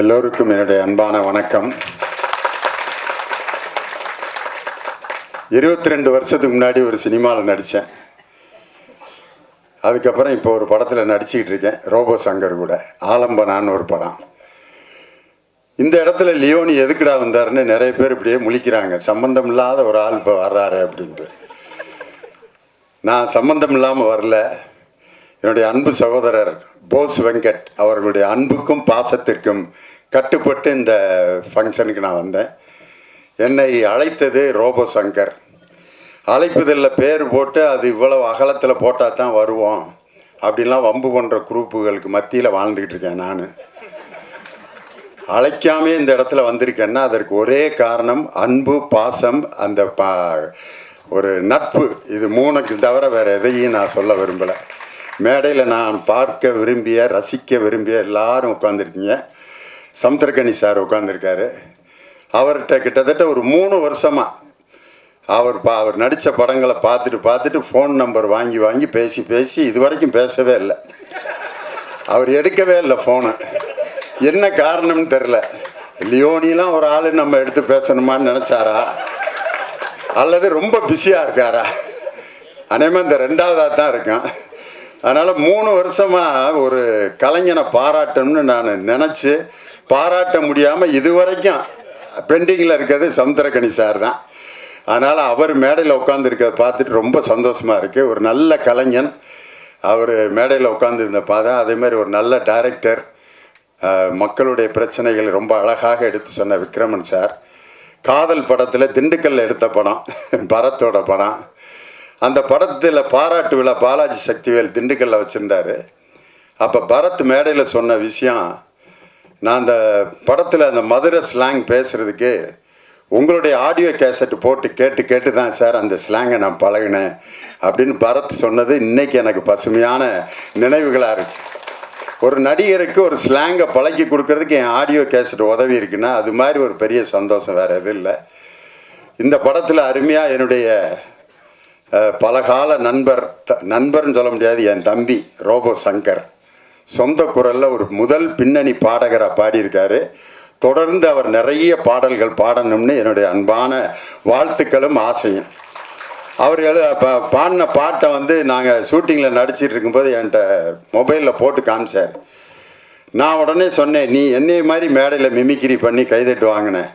எல்லோருக்கும் என்னுடைய அன்பான வணக்கம். இருபத்தி ரெண்டு வருஷத்துக்கு முன்னாடி ஒரு சினிமாவில் நடித்தேன். அதுக்கப்புறம் இப்போ ஒரு படத்தில் நடிச்சுக்கிட்டு இருக்கேன். ரோபோ சங்கர் கூட. ஆலம்பனான்னு ஒரு படம். இந்த இடத்துல லியோனி எதுக்குடா வந்தாருன்னு நிறைய பேர் இப்படியே முழிக்கிறாங்க. சம்பந்தம் இல்லாத ஒரு ஆள் இப்போ வர்றாரு அப்படின்ட்டு. நான் சம்மந்தம் இல்லாமல் வரல. என்னுடைய அன்பு சகோதரர் போஸ் வெங்கட் அவர்களுடைய அன்புக்கும் பாசத்திற்கும் கட்டுப்பட்டு இந்த ஃபங்க்ஷனுக்கு நான் வந்தேன். என்னை அழைத்தது ரோபோ சங்கர். அழைப்பதில் பேர் போட்டு அது இவ்வளவு அகலத்தில் போட்டால் தான் வருவோம் அப்படின்லாம் வம்பு பண்ணுற குரூப்புகளுக்கு மத்தியில் வாழ்ந்துக்கிட்டு இருக்கேன் நான். அழைக்காமே இந்த இடத்துல வந்திருக்கேன்னா அதற்கு ஒரே காரணம் அன்பு பாசம் அந்த பா ஒரு நட்பு. இது மூணுக்கு தவிர வேறு எதையும் நான் சொல்ல விரும்பலை. மேடையில் நான் பார்க்க விரும்பிய ரசிக்க விரும்பிய எல்லாரும் உட்காந்துருக்கீங்க சமுத்திரகனி சார் உட்காந்துருக்காரு அவர்கிட்ட கிட்டத்தட்ட ஒரு மூணு வருஷமாக அவர் பா அவர் நடித்த படங்களை பார்த்துட்டு பார்த்துட்டு ஃபோன் நம்பர் வாங்கி வாங்கி பேசி பேசி இது வரைக்கும் பேசவே இல்லை. அவர் எடுக்கவே இல்லை ஃபோனு என்ன காரணம்னு தெரில லியோனிலாம் ஒரு ஆள் நம்ம எடுத்து பேசணுமான்னு நினச்சாரா? அல்லது ரொம்ப பிஸியாக இருக்காரா? அநேகமாக இந்த ரெண்டாவதாக தான் இருக்கான். அதனால் மூணு வருஷமாக ஒரு கலைஞனை பாராட்டணும்னு நான் நினச்சி பாராட்ட முடியாமல் இது வரைக்கும் பெண்டிங்கில் இருக்கிறது சமுத்திரக்கணி சார் தான். அதனால் அவர் மேடையில் உட்காந்துருக்கிறத பார்த்துட்டு ரொம்ப சந்தோஷமாக இருக்குது ஒரு நல்ல கலைஞன். அவர் மேடையில் உட்காந்துருந்த பார்த்தா அதேமாதிரி ஒரு நல்ல டைரக்டர் மக்களுடைய பிரச்சனைகள் ரொம்ப அழகாக எடுத்து சொன்ன விக்ரமன் சார். காதல் படத்தில் திண்டுக்கல்ல எடுத்த படம். பரத்தோட படம். அந்த படத்தில் பாராட்டு விழா பாலாஜி சக்திவேல் திண்டுக்கல்ல வச்சுருந்தாரு. அப்போ பரத் மேடையில் சொன்ன விஷயம் நான் அந்த படத்தில் அந்த மதுரை ஸ்லாங் பேசுகிறதுக்கு உங்களுடைய ஆடியோ கேசட் போட்டு கேட்டு கேட்டு தான் சார் அந்த ஸ்லாங்கை நான் பழகினேன் அப்படின்னு பரத் சொன்னது இன்றைக்கி எனக்கு பசுமையான நினைவுகளாக இருக்குது ஒரு நடிகருக்கு ஒரு ஸ்லாங்கை பழக்கி கொடுக்கறதுக்கு என் ஆடியோ கேசட் உதவி இருக்குன்னா அது மாதிரி ஒரு பெரிய சந்தோஷம் வேறு எதுவும் இல்லை. இந்த படத்தில் அருமையாக என்னுடைய பலகால நண்பர் த நண்பர்னு சொல்ல முடியாது என் தம்பி ரோபோ சங்கர். சொந்த குரலில் ஒரு முதல் பின்னணி பாடகராக பாடியிருக்காரு. தொடர்ந்து அவர் நிறைய பாடல்கள் பாடணும்னு என்னுடைய அன்பான வாழ்த்துக்களும் ஆசையும். அவர் எழு பாடின பாட்டை வந்து நாங்கள் ஷூட்டிங்கில் நடிச்சிட்டு இருக்கும்போது என்கிட்ட மொபைலில் போட்டு காமிச்சார். நான் உடனே சொன்னேன் நீ என்னைய மாதிரி மேடையில் மிமிக்ரி பண்ணி கைதட்டு வாங்கினேன்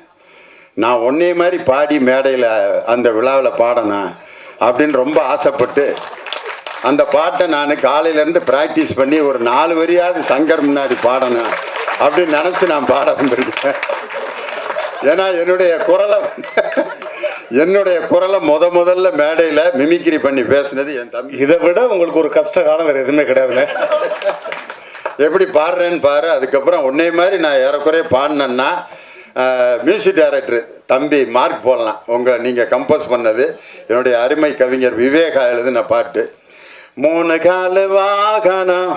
நான் உன்னைய மாதிரி பாடி மேடையில் அந்த விழாவில் பாடினேன் அப்படின்னு ரொம்ப ஆசைப்பட்டு அந்த பாட்டை நான் காலையிலேருந்து ப்ராக்டிஸ் பண்ணி ஒரு நாலு வரியாவது சங்கர் முன்னாடி பாடணும் அப்படின்னு நினச்சி நான் பாட வந்திருக்கேன். ஏன்னா என்னுடைய குரலை என்னுடைய குரலை முத முதல்ல மேடையில் மிமிக்ரி பண்ணி பேசுனது என் தம்பி. இதை விட உங்களுக்கு ஒரு கஷ்ட காலம் வேற எதுவுமே கிடையாதுண்ணே எப்படி பாடுறேன்னு பாரு அதுக்கப்புறம் உன்னை மாதிரி நான் ஏறக்குறைய பாடினேன்னா மியூசிக் டைரக்டர் தம்பி மார்க் போடலாம். உங்கள் நீங்கள் கம்போஸ் பண்ணது. என்னுடைய அருமை கவிஞர் விவேகா எழுதின பாட்டு. மூணு காலு வாகனம்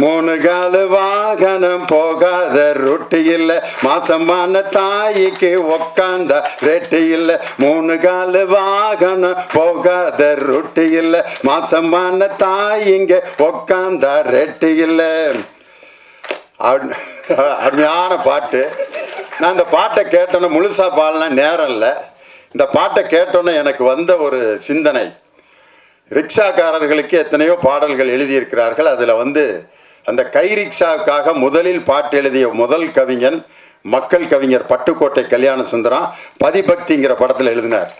மூணு காலு வாகனம் போகாத ரொட்டி இல்லை. மாசமான தாய்க்கு உக்காந்த ரெட்டி இல்லை. மூணு காலு வாகனம் போகாத ரொட்டி இல்லை. மாசமான தாயிங்க உக்காந்த ரெட்டி இல்லை. அருமையான பாட்டு. நான் இந்த பாட்டை கேட்டோன்னே முழுசாக பாடலாம் நேரம் இல்லை. இந்த பாட்டை கேட்டோன்னே எனக்கு வந்த ஒரு சிந்தனை. ரிக்ஷாக்காரர்களுக்கு எத்தனையோ பாடல்கள் எழுதியிருக்கிறார்கள். அதில் வந்து அந்த கை ரிக்ஷாவுக்காக முதலில் பாட்டு எழுதிய முதல் கவிஞன் மக்கள் கவிஞர் பட்டுக்கோட்டை கல்யாண சுந்தரம் பதிபக்திங்கிற படத்தில் எழுதினார்.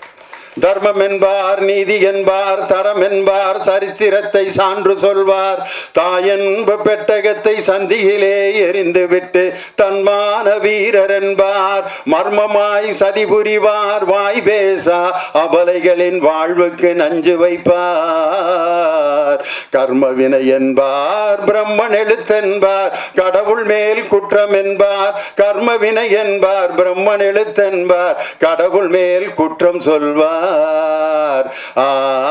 தர்மம் என்பார் நீதி என்பார் தரம் என்பார் சரித்திரத்தை சான்று சொல்வார். தாயன்பு பெட்டகத்தை சந்தியிலே எரிந்து விட்டு தன்மான வீரர் என்பார் மர்மமாய் சதி புரிவார் வாய் பேசா அபலைகளின் வாழ்வுக்கு நஞ்சு வைப்பார். கர்மவினை என்பார் பிரம்மன் எழுத்தென்பார். கடவுள் மேல் குற்றம் என்பார் கர்மவினை என்பார் பிரம்மன் எழுத்தென்பார். கடவுள் மேல் குற்றம் சொல்வார். Ah,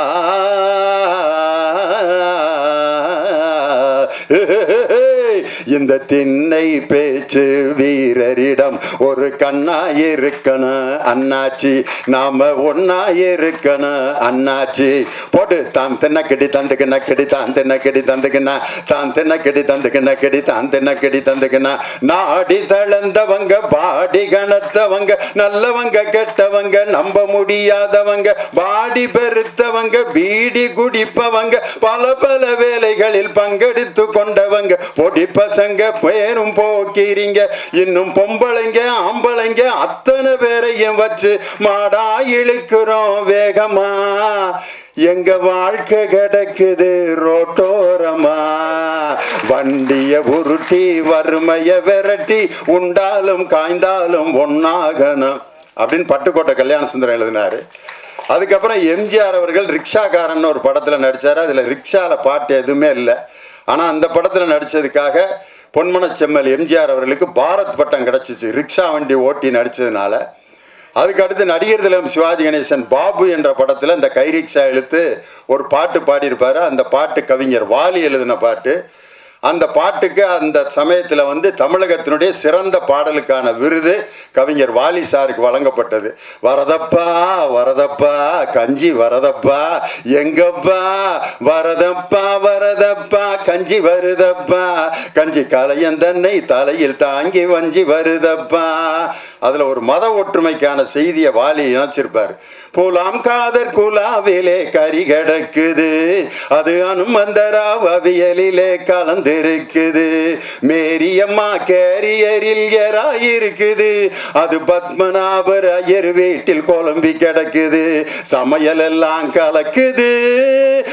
இந்த திண்ணை பேச்சு வீரரிடம் ஒரு கண்ணாயிருக்கணும் அண்ணாச்சி. நாம ஒன்னாயிருக்கணும் அண்ணாச்சி. போட்டு தான் தின்ன கெடி தந்துக்கின தான் தின்ன கெடி தந்துக்கின தான் தின்ன கெடி தந்துக்கின கெடி தான் தின்ன கெடி தந்துக்கின நாடி தளர்ந்தவங்க பாடி கணத்தவங்க நல்லவங்க கெட்டவங்க நம்ப முடியாதவங்க பாடி பெருத்தவங்க பீடி குடிப்பவங்க பல பல வேலைகளில் பங்கெடுத்து கொண்டவங்க பொடி பசங்க பேரும் போக்கிறீங்க இன்னும் பொம்பளைங்க ஆம்பளைங்க அத்தனை பேரையும் வச்சு மாடா இழுக்கிறோம் வேகமா. எங்க வாழ்க்கை கிடக்குது ரோட்டோரமா. வண்டிய உருட்டி வறுமைய விரட்டி உண்டாலும் காய்ந்தாலும் ஒன்னாகணும் அப்படின்னு பட்டுக்கோட்டை கல்யாண சுந்தரம் எழுதினாரு. அதுக்கப்புறம் எம்ஜிஆர் அவர்கள் ரிக்ஷாக்காரன் ஒரு படத்தில் நடித்தார் அதில் ரிக்ஷாவில் பாட்டு எதுவுமே இல்லை. ஆனால் அந்த படத்தில் நடித்ததுக்காக பொன்மன செம்மல் எம்ஜிஆர் அவர்களுக்கு பாரத் பட்டம் கிடச்சிச்சு. ரிக்ஷா வண்டி ஓட்டி நடித்ததுனால அதுக்கடுத்து நடிகர் திலம் சிவாஜி கணேசன் பாபு என்ற படத்தில் இந்த கைரிக்ஷா எழுத்து ஒரு பாட்டு பாடியிருப்பார். அந்த பாட்டு கவிஞர் வாலி எழுதின பாட்டு. அந்த பாட்டுக்கு அந்த சமயத்தில் வந்து தமிழகத்தினுடைய சிறந்த பாடலுக்கான விருது கவிஞர் வாலி சாருக்கு வழங்கப்பட்டது. வரதப்பா வரதப்பா கஞ்சி வரதப்பா எங்கப்பா வரதப்பா வரதப்பா கஞ்சி வருதப்பா கஞ்சி கலையந்தன்னை தலையில் தாங்கி வஞ்சி வருதப்பா. அதுல ஒரு மத ஒற்றுமைக்கான செய்தியை வாலி இணைச்சிருப்பார். போலாம் காதர் குலாவிலே கறி கிடக்குது அது அனுமந்தராவ் அவியலிலே இருக்குது மேரியம்மா கேரியரில் இருக்குது அது பத்மநாபர் ஐயர் வீட்டில் குழம்பி கிடக்குது. சமையல் எல்லாம் கலக்குது.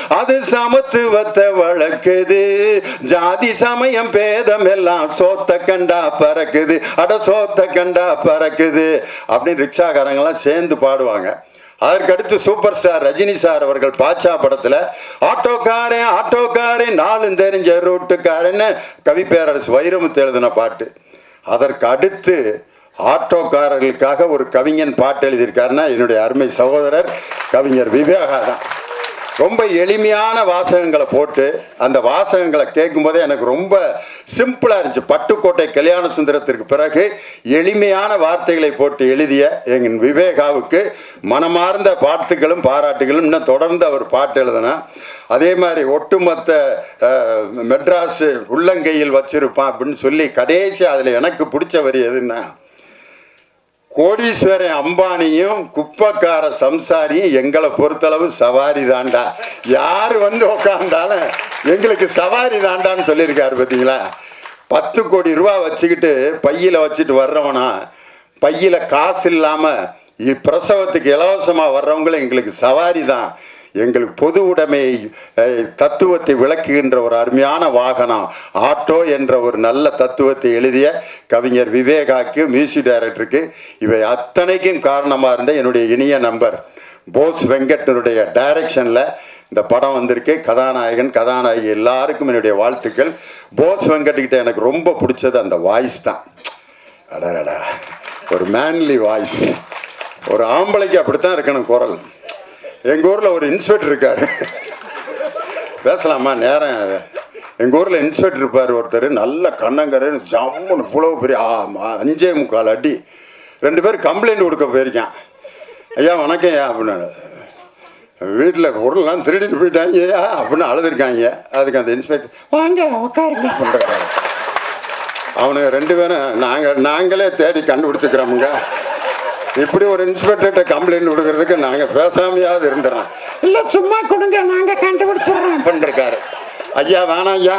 அது சமத்துவத்தை வளர்க்குது. ஜாதி சமயம் பேதம் எல்லாம் சோத்த கண்டா பறக்குது. அட சோத்த கண்டா பறக்குது. அப்படின்னு ரிக்ஷாக்காரங்கெல்லாம் சேர்ந்து பாடுவாங்க. அதற்கு அடுத்து சூப்பர் ஸ்டார் ரஜினி சார் அவர்கள் பாட்சா படத்துல ஆட்டோக்காரன் ஆட்டோக்காரன் நாளும் தெரிஞ்ச ரூட்டுக்காரன்னு கவிப்பேரரசு வைரமுத்து எழுதின பாட்டு. அதற்கு அடுத்து ஆட்டோக்காரர்களுக்காக ஒரு கவிஞன் பாட்டு எழுதியிருக்காருன்னா என்னுடைய அருமை சகோதரர் கவிஞர் விவேகா தான் ரொம்ப எளிமையான வாசகங்களை போட்டு அந்த வாசகங்களை கேட்கும்போதே எனக்கு ரொம்ப சிம்பிளாக இருந்துச்சு. பட்டுக்கோட்டை கல்யாண சுந்தரத்திற்கு பிறகு எளிமையான வார்த்தைகளை போட்டு எழுதிய எங்கள் விவேகாவுக்கு மனமார்ந்த பாட்டுகளும் பாராட்டுகளும். இன்னும் தொடர்ந்து அவர் பாட்டு எழுதினா அதே மாதிரி ஒட்டுமொத்த மெட்ராஸு உள்ளங்கையில் வச்சிருப்பான் அப்படின்னு சொல்லி கடைசி அதில் எனக்கு பிடிச்ச வரி எதுன்னா கோடீஸ்வரன் அம்பானியும் குப்பக்கார சம்சாரியும் எங்களை பொறுத்தளவு சவாரி தாண்டா. யார் வந்து உக்காந்தாலும் எங்களுக்கு சவாரி தாண்டான்னு சொல்லியிருக்காரு பார்த்தீங்களா? பத்து கோடி ரூபா வச்சுக்கிட்டு பையில் வச்சுட்டு வர்றவனா பையில் காசு இல்லாமல் பிரசவத்துக்கு இலவசமாக வர்றவங்களும் எங்களுக்கு சவாரி தான். எங்களுக்கு பொது உடைமை தத்துவத்தை விளக்குகின்ற ஒரு அருமையான வாகனம். ஆட்டோ என்ற ஒரு நல்ல தத்துவத்தை எழுதிய கவிஞர் விவேகாக்கு மியூசிக் டைரக்டருக்கு இவை அத்தனைக்கும் காரணமாக இருந்த என்னுடைய இனிய நம்பர் போஸ் வெங்கட்னுடைய டைரக்ஷனில் இந்த படம் வந்திருக்கு. கதாநாயகன் கதாநாயகி எல்லாருக்கும் என்னுடைய வாழ்த்துக்கள். போஸ் வெங்கட்கிட்ட எனக்கு ரொம்ப பிடிச்சது அந்த வாய்ஸ் தான். அடடடா. ஒரு மேன்லி வாய்ஸ் ஒரு ஆம்பளைக்கு அப்படித்தான் இருக்கணும் குரல். எங்கள் ஊரில் ஒரு இன்ஸ்பெக்டர் இருக்கார். பேசலாமா? நேரம் எங்கள் ஊரில் இன்ஸ்பெக்டர் இருப்பார் ஒருத்தர். நல்ல கண்ணங்கரு ஜம்முன்னு புலவு பெரிய ஆமா அஞ்சே முக்கால் அடி. ரெண்டு பேர் கம்ப்ளைண்ட் கொடுக்க போயிருக்கேன். ஐயா வணக்கம் ஐயா அப்படின்னு வீட்டில் பொருள்லாம் திருடிட்டு போயிட்டாங்க ஐயா அப்படின்னு அழுதுருக்காங்க அதுக்கு அந்த இன்ஸ்பெக்டர் வாங்க உட்காருங்க. பண்ணுறாங்க அவனுங்க ரெண்டு பேரும் நாங்கள் நாங்களே தேடி கண்டுபிடிச்சிக்கிறோமுங்க. இப்படி ஒரு இன்ஸ்பெக்டர்கிட்ட கம்ப்ளைண்ட் கொடுக்கறதுக்கு நாங்கள் பேசாமையாவது இருந்துடுறோம் இல்லை சும்மா கொடுங்க நாங்கள் கண்டுபிடிச்சிடுறோம். பண்ணிருக்காரு ஐயா வேணாம் ஐயா.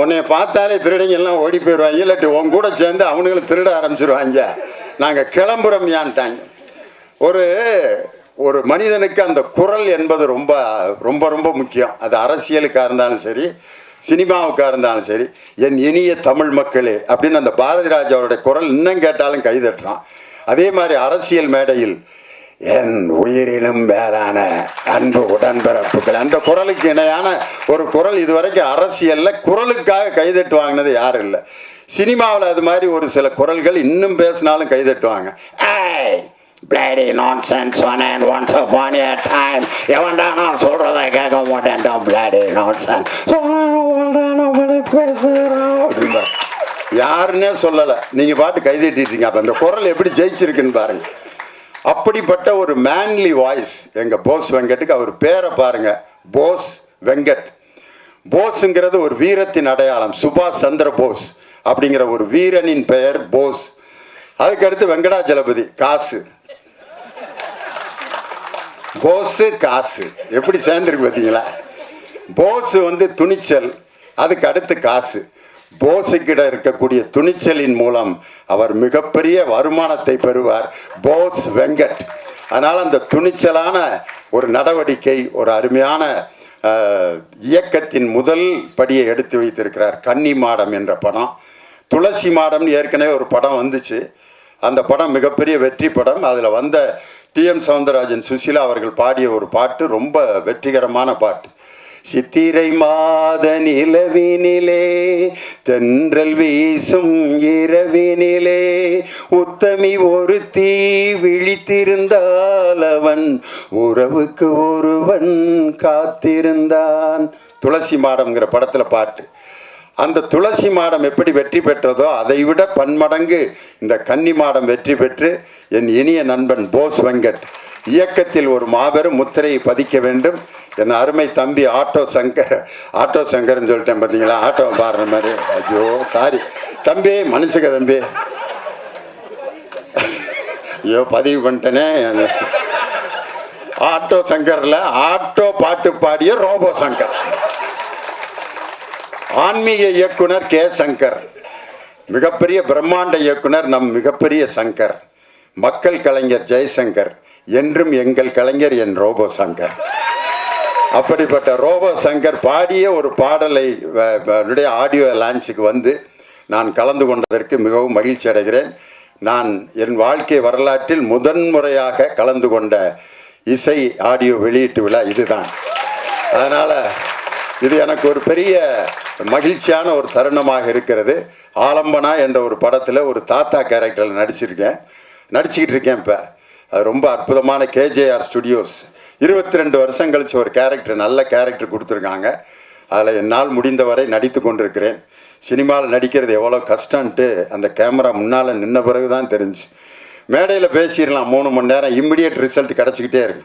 உன்னைய பார்த்தாலே திருடிங்க எல்லாம் ஓடி போயிடுவாங்க இல்லாட்டி உன் கூட சேர்ந்து அவனுங்களும் திருட ஆரம்பிச்சிருவாங்க. நாங்கள் கிளம்புறோம்யான்ட்டாங்க ஒரு ஒரு மனிதனுக்கு அந்த குரல் என்பது ரொம்ப ரொம்ப ரொம்ப முக்கியம். அது அரசியலுக்காக இருந்தாலும் சரி சினிமாவுக்காக இருந்தாலும் சரி என் இனிய தமிழ் மக்களே அப்படின்னு அந்த பாரதி ராஜாவோட குரல் இன்னும் கேட்டாலும் கைதட்டுறான் அதே மாதிரி அரசியல் மேடையில் என் உயிரினும் வேறான அன்பு உடன்பிறப்புகள் அந்த குரலுக்கு இணையான ஒரு குரல் இதுவரைக்கும் அரசியலில் குரலுக்காக கைதட்டு வாங்கினது யாரும் இல்லை. சினிமாவில் அது மாதிரி ஒரு சில குரல்கள் இன்னும் பேசினாலும் கைதட்டுவாங்க ஏய் bloody nonsense one once upon a time. எவன்டா நான் சொல்கிறத கேட்க மாட்டேன்டா பிளேடி நான்சென்ஸ் பேசுகிறான் யாருன்னே சொல்லலை. நீங்கள் பாட்டு கைதட்டிட்டீங்க. அப்போ அந்த குரல் எப்படி ஜெயிச்சிருக்குன்னு பாருங்க. அப்படிப்பட்ட ஒரு மேன்லி வாய்ஸ் எங்கள் போஸ் வெங்கட்டுக்கு அவர் பேரை பாருங்கள் போஸ் வெங்கட். போஸுங்கிறது ஒரு வீரத்தின் அடையாளம். சுபாஷ் சந்திர போஸ் அப்படிங்கிற ஒரு வீரனின் பெயர் போஸ். அதுக்கடுத்து வெங்கடாஜலபதி காசு. போஸு காசு. எப்படி சேர்ந்துருக்கு பார்த்தீங்களா போஸு வந்து துணிச்சல் அதுக்கு அடுத்து காசு. போஸுக்கிட இருக்கக்கூடிய துணிச்சலின் மூலம் அவர் மிகப்பெரிய வருமானத்தை பெறுவார். போஸ் வெங்கட். அதனால் அந்த துணிச்சலான ஒரு நடவடிக்கை ஒரு அருமையான இயக்கத்தின் முதல் படியை எடுத்து வைத்திருக்கிறார். கன்னி மாடம் என்ற படம். துளசி மாடம்னு ஏற்கனவே ஒரு படம் வந்துச்சு. அந்த படம் மிகப்பெரிய வெற்றி படம். அதில் வந்த டிஎம் சவுந்தரராஜன் சுசிலா அவர்கள் பாடிய ஒரு பாட்டு ரொம்ப வெற்றிகரமான பாட்டு. சித்திரை மாத நிலவினிலே தென்றல் வீசும் இரவினிலே உத்தமி ஒரு தீ விழித்திருந்தால் அவன் உறவுக்கு ஒருவன் காத்திருந்தான். துளசி மாடம்ங்கிற படத்துல பாட்டு. அந்த துளசி மாடம் எப்படி வெற்றி பெற்றதோ அதை விட பன்மடங்கு இந்த கன்னி மாடம் வெற்றி பெற்று என் இனிய நண்பன் போஸ் வெங்கட். இயக்கத்தில் ஒரு மாபெரும் முத்திரையை பதிக்க வேண்டும். என் அருமை தம்பி ஆட்டோ சங்கர் ஆட்டோ சங்கர்னு சொல்லிட்டேன் பார்த்தீங்களா ஆட்டோ பாடுற மாதிரி. ஐயோ சாரி தம்பி மனுஷங்க தம்பி. ஐயோ பதிவு பண்ணிட்டேனே. ஆட்டோ சங்கரில் ஆட்டோ பாட்டு பாடிய ரோபோ சங்கர். ஆன்மீக இயக்குனர் கே சங்கர். மிகப்பெரிய பிரம்மாண்ட இயக்குனர் நம் மிகப்பெரிய சங்கர். மக்கள் கலைஞர் ஜெய்சங்கர். என்றும் எங்கள் கலைஞர் என் ரோபோ சங்கர். அப்படிப்பட்ட ரோபோ சங்கர் பாடிய ஒரு பாடலை என்னுடைய ஆடியோ லான்ச்சுக்கு வந்து நான் கலந்து கொண்டதற்கு மிகவும் மகிழ்ச்சி அடைகிறேன். நான் என் வாழ்க்கை வரலாற்றில் முதன்முறையாக கலந்து கொண்ட இசை ஆடியோ வெளியீட்டு விழா இதுதான். அதனால் இது எனக்கு ஒரு பெரிய மகிழ்ச்சியான ஒரு தருணமாக இருக்கிறது. ஆலம்பனா என்ற ஒரு படத்தில் ஒரு தாத்தா கேரக்டரில் நடிச்சிருக்கேன். நடிச்சுக்கிட்டு இருக்கேன் இப்போ. அது ரொம்ப அற்புதமான கேஜேஆர் ஸ்டுடியோஸ் இருபத்தி ரெண்டு வருஷம் கழிச்சு ஒரு கேரக்டர் நல்ல கேரக்டர் கொடுத்துருக்காங்க. அதில் என்னால் முடிந்தவரை நடித்து கொண்டிருக்கிறேன். சினிமாவில் நடிக்கிறது எவ்வளோ கஷ்டன்ட்டு அந்த கேமரா முன்னால் நின்ன பிறகு தான் தெரிஞ்சு. மேடையில் பேசிடலாம் மூணு மணி நேரம் இம்மிடியட் ரிசல்ட் கிடச்சிக்கிட்டே இருக்கு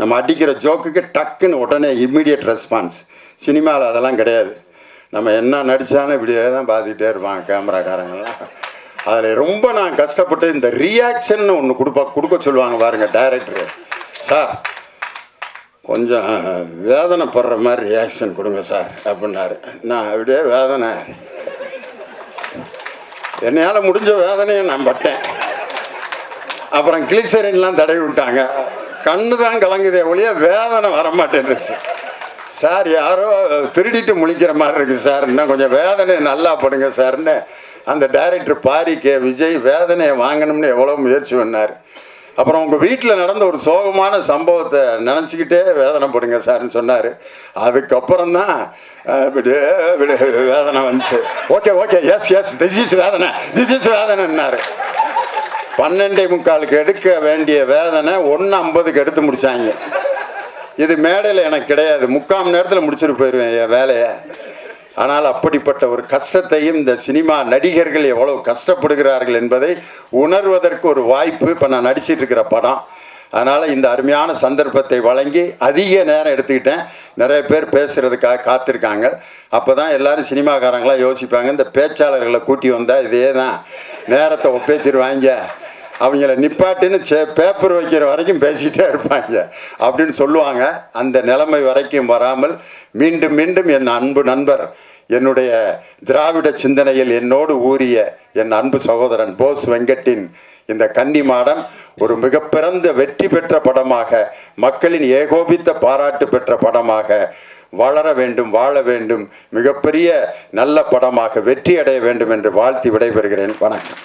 நம்ம அடிக்கிற ஜோக்குக்கு டக்குன்னு உடனே இம்மிடியட் ரெஸ்பான்ஸ் சினிமாவில் அதெல்லாம் கிடையாது. நம்ம என்ன நடித்தாலும் இப்படியே தான் பார்த்துக்கிட்டே இருப்பாங்க கேமராக்காரங்கள்லாம் அதில் ரொம்ப நான் கஷ்டப்பட்டு இந்த ரியாக்ஷன் ஒன்று கொடுப்பா கொடுக்க சொல்லுவாங்க பாருங்க டைரக்டரு சார் கொஞ்சம் வேதனைப்படுற மாதிரி ரியாக்ஷன் கொடுங்க சார் அப்படின்னாரு. நான் அப்படியே வேதனை. என்னையால் முடிஞ்ச வேதனையை நான் பட்டேன். அப்புறம் கிளிசரின்லாம் தடவி விட்டாங்க. கண்ணு தான் கலங்குதே ஒழிய வேதனை வரமாட்டேன்னுச்சு. சார் யாரோ திருடிட்டு முழிக்கிற மாதிரி இருக்குது சார். இன்னும் கொஞ்சம் வேதனை நல்லா படுங்க சார்னு அந்த டைரக்டர் பாரி கே விஜய் வேதனையை வாங்கணும்னு எவ்வளோ முயற்சி பண்ணார். அப்புறம் உங்கள் வீட்டில் நடந்த ஒரு சோகமான சம்பவத்தை நினச்சிக்கிட்டே வேதனைப்படுங்க சார்னு சொன்னார். அதுக்கப்புறம் தான் வேதனை வந்துச்சு. Okay okay yes yes this is vedhanai this is வேதனைன்னாரு. பன்னெண்டே முக்காலுக்கு எடுக்க வேண்டிய வேதனை ஒன்று ஐம்பதுக்கு எடுத்து முடிச்சாங்க. இது மேடையில் எனக்கு கிடையாது. முக்கால் மணி நேரத்தில் முடிச்சுட்டு போயிடுவேன் என் வேலையை. ஆனால் அப்படிப்பட்ட ஒரு கஷ்டத்தையும் இந்த சினிமா நடிகர்கள் எவ்வளவு கஷ்டப்படுகிறார்கள் என்பதை உணர்வதற்கு ஒரு வாய்ப்பு இப்போ நான் நடிச்சிட்டு இருக்கிற படம். அதனால் இந்த அருமையான சந்தர்ப்பத்தை வழங்கி அதிக நேரம் எடுத்துக்கிட்டேன். நிறைய பேர் பேசுகிறதுக்காக காத்திருக்காங்க. அப்போ தான் எல்லோரும் சினிமாக்காரங்களாம் யோசிப்பாங்க இந்த பேச்சாளர்களை கூட்டி வந்தால் இதே தான். நேரத்தை ஒப்பேத்திடுவாங்க. அவங்கள நிப்பாட்டுன்னு சே பேப்பர் வைக்கிற வரைக்கும் பேசிக்கிட்டே இருப்பாங்க. அப்படின்னு சொல்லுவாங்க. அந்த நிலைமை வரைக்கும் வராமல் மீண்டும் மீண்டும் என் அன்பு நண்பர் என்னுடைய திராவிட சிந்தனையில் என்னோடு ஊறிய என் அன்பு சகோதரன் போஸ் வெங்கட்டின் இந்த கன்னி மாடம் ஒரு மிகப்பிறந்த வெற்றி பெற்ற படமாக மக்களின் ஏகோபித்த பாராட்டு பெற்ற படமாக வளர வேண்டும் வாழ வேண்டும் மிகப்பெரிய நல்ல படமாக வெற்றி அடைய வேண்டும் என்று வாழ்த்தி விடைபெறுகிறேன். வணக்கம்.